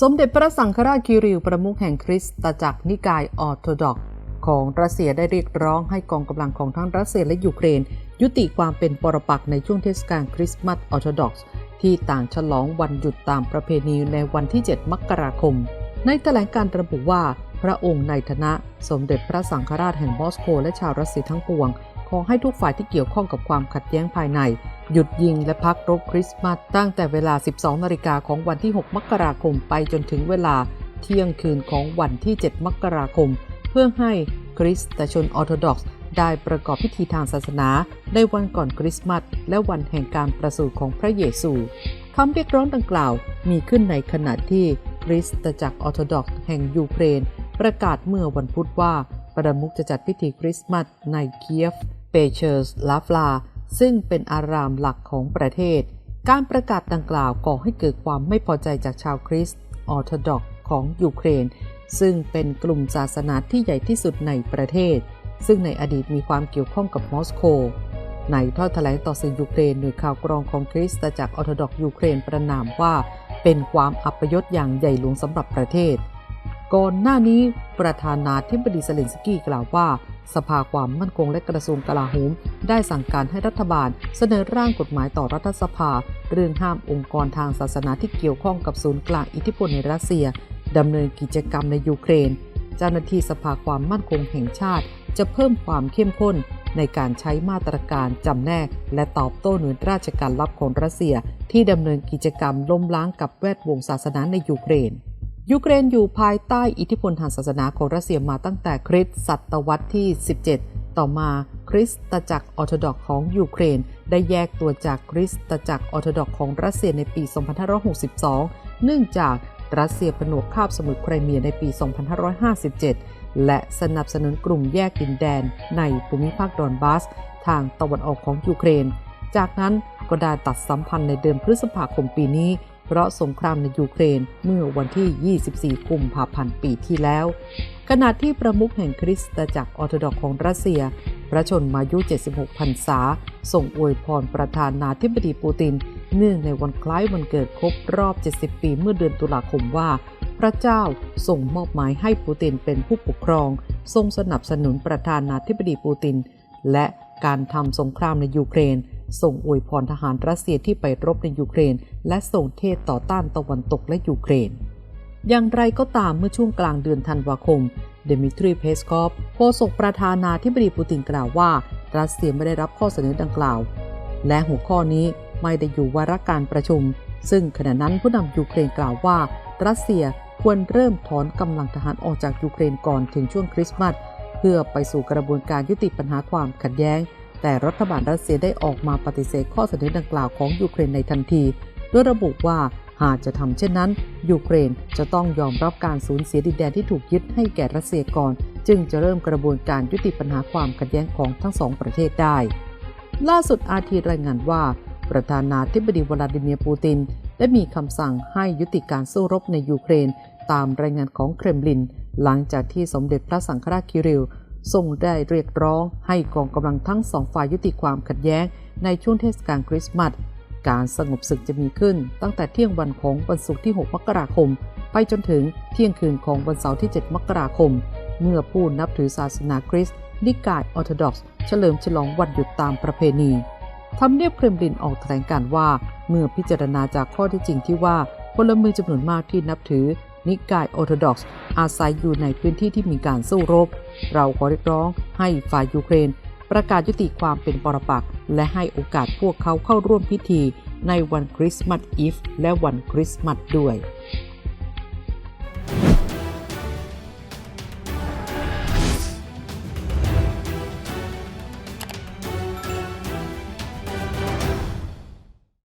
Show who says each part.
Speaker 1: สมเด็จพระสังฆราชคิริลประมุขแห่งคริสตจักรนิกายออร์โธดอกซ์ของรัสเซียได้เรียกร้องให้กองกำลังของทั้งรัสเซียและยูเครน ยุติความเป็นปรปักษ์ในช่วงเทศกาลคริสต์มาสออร์โธดอกซ์ที่ต่างฉลองวันหยุดตามประเพณีในวันที่ 7 มกราคม ในแถลงการระบุว่า พระองค์ในฐานะ สมเด็จพระสังฆราชแห่งมอสโกและชาวรัสเซียทั้งปวง ขอให้ทุกฝ่ายที่เกี่ยวข้องกับความขัดแย้งภายใน หยุดยิงและพักรบคริสต์มาสตั้งแต่เวลา 12 นาฬิกาของวันที่ 6 มกราคมไปจนถึงเวลาเที่ยงคืนของวันที่ 7 มกราคม เพื่อให้คริสตชนออร์โธดอกซ์ได้ประกอบพิธีทางศาสนาในวันก่อนคริสต์มาสและวันแห่งการประสูติของพระเยซูคำเรียกร้องดังกล่าวมีขึ้นในขณะที่คริสตจักรออร์โธดอกซ์แห่งยูเครน ประกาศเมื่อวันพุธว่าประมุขจะจัดพิธีคริสต์มาสในเคียฟ เปเชอร์สลาฟลา ซึ่งเป็นอารามหลักของประเทศ การประกาศดังกล่าวก่อให้เกิดความไม่พอใจจากชาวคริสต์ออร์โธดอกของยูเครน ซึ่งเป็นกลุ่มศาสนาที่ใหญ่ที่สุดในประเทศ ซึ่งในอดีตมีความเกี่ยวข้องกับมอสโกในทอดแถลงต่อสื่อยูเครนหน่วยข่าวกรองของคริสตจักรออร์โธดอกยูเครนประนามว่า เป็นความอัปยศอย่างใหญ่หลวงสำหรับประเทศ ก่อนหน้านี้ประธานาธิบดีเซเลนสกี้กล่าวว่า สภาความมั่นคงและกระทรวงกลาโหม ได้สั่งการให้รัฐบาล เสนอร่างกฎหมายต่อรัฐสภา เรื่องห้ามองค์กรทางศาสนาที่เกี่ยวข้องกับศูนย์กลางอิทธิพลในรัสเซียดำเนินกิจกรรมในยูเครน เจ้าหน้าที่สภาความมั่นคงแห่งชาติ จะเพิ่มความเข้มข้น ในการใช้มาตรการจำแนก และตอบโต้หน่วยราชการลับของรัสเซีย ที่ดำเนินกิจกรรมล้มล้างกับแวดวงศาสนาในยูเครน ยูเครนอยู่ภายใต้อิทธิพลทางศาสนาของรัสเซียมาตั้งแต่คริสตศตวรรษที่ 17 ต่อมาคริสตจักรออร์โธดอกของยูเครน ได้แยกตัวจากคริสตจักรออร์โธดอกของรัสเซียในปี 2562 เนื่องจากรัสเซียผนวกคาบสมุทรไครเมียในปี 2557 และสนับสนุนกลุ่มแยกดินแดนในภูมิภาคดอนบาส ทางตะวันออกของยูเครน จากนั้นก็ได้ตัดสัมพันธ์ในเดือนพฤษภาคมปีนี้ เพราะสงครามในยูเครนเมื่อวันที่ 24 กุมภาพันธ์ปีที่แล้ว ขณะที่ประมุขแห่งคริสตจักรออร์โธดอกของรัสเซีย พระชนมายุ 76 พรรษาส่งอวยพรประธานาธิบดีปูติน เนื่องในวันคล้ายวันเกิดครบรอบ 70 ปีเมื่อเดือนตุลาคมว่า พระเจ้าส่งมอบหมายให้ปูตินเป็นผู้ปกครอง ทรงสนับสนุนประธานาธิบดีปูติน และการทำสงครามในยูเครน ส่งอวยพรทหารรัสเซียที่ไปรบในยูเครน และส่งเทศต่อต้านตะวันตกและยูเครน อย่างไรก็ตามเมื่อช่วงกลางเดือนธันวาคม เดมิทรีเพสคอฟโฆษกประธานาธิบดีปูตินกล่าวว่า รัสเซียไม่ได้รับข้อเสนอดังกล่าว และหัวข้อนี้ไม่ได้อยู่วาระการประชุม ซึ่งขณะนั้นผู้นำยูเครนกล่าวว่า รัสเซียควรเริ่มถอนกำลังทหารออกจากยูเครนก่อนถึงช่วงคริสต์มาสเพื่อไปสู่กระบวนการยุติปัญหาความขัดแย้ง แต่รัฐบาลรัสเซียได้ออกมาปฏิเสธข้อเสนอดังกล่าวของยูเครนในทันทีโดยระบุว่าหากจะทำเช่นนั้น ยูเครนจะต้องยอมรับการสูญเสียดินแดนที่ถูกยึดให้แก่รัสเซียก่อน จึงจะเริ่มกระบวนการยุติปัญหาความขัดแย้งของทั้งสองประเทศได้ ล่าสุดอาทีรายงานว่า ประธานาธิบดีวลาดิเมียร์ปูติน ได้มีคำสั่งให้ยุติการสู้รบในยูเครน ตามรายงานของเครมลิน หลังจากที่สมเด็จพระสังฆราชคิริล ทรงได้เรียกร้องให้กองกำลังทั้งสองฝ่ายยุติความขัดแย้งในช่วงเทศกาลคริสต์มาส การสงบศึกจะมีขึ้นตั้งแต่เที่ยงวันของวันศุกร์ที่ 6 มกราคม ไปจนถึงเที่ยงคืนของวันเสาร์ที่ 7 มกราคม เมื่อผู้นับถือศาสนาคริสต์นิกายออร์โธดอกซ์เฉลิมฉลองวันหยุดตามประเพณีทำเนียบเครมลินออกแถลงการว่า เมื่อพิจารณาจากข้อที่จริงที่ว่าพลเมืองจำนวนมากที่นับถือ นิกายออร์โธดอกซ์อาศัยอยู่ในพื้นที่ที่มีการสู้รบ เราขอเรียกร้องให้ฝ่ายยูเครน ประกาศยุติความเป็นปรปักษ์และให้โอกาสพวกเขาเข้าร่วมพิธีในวันคริสต์มาสอีฟและวันคริสต์มาสด้วย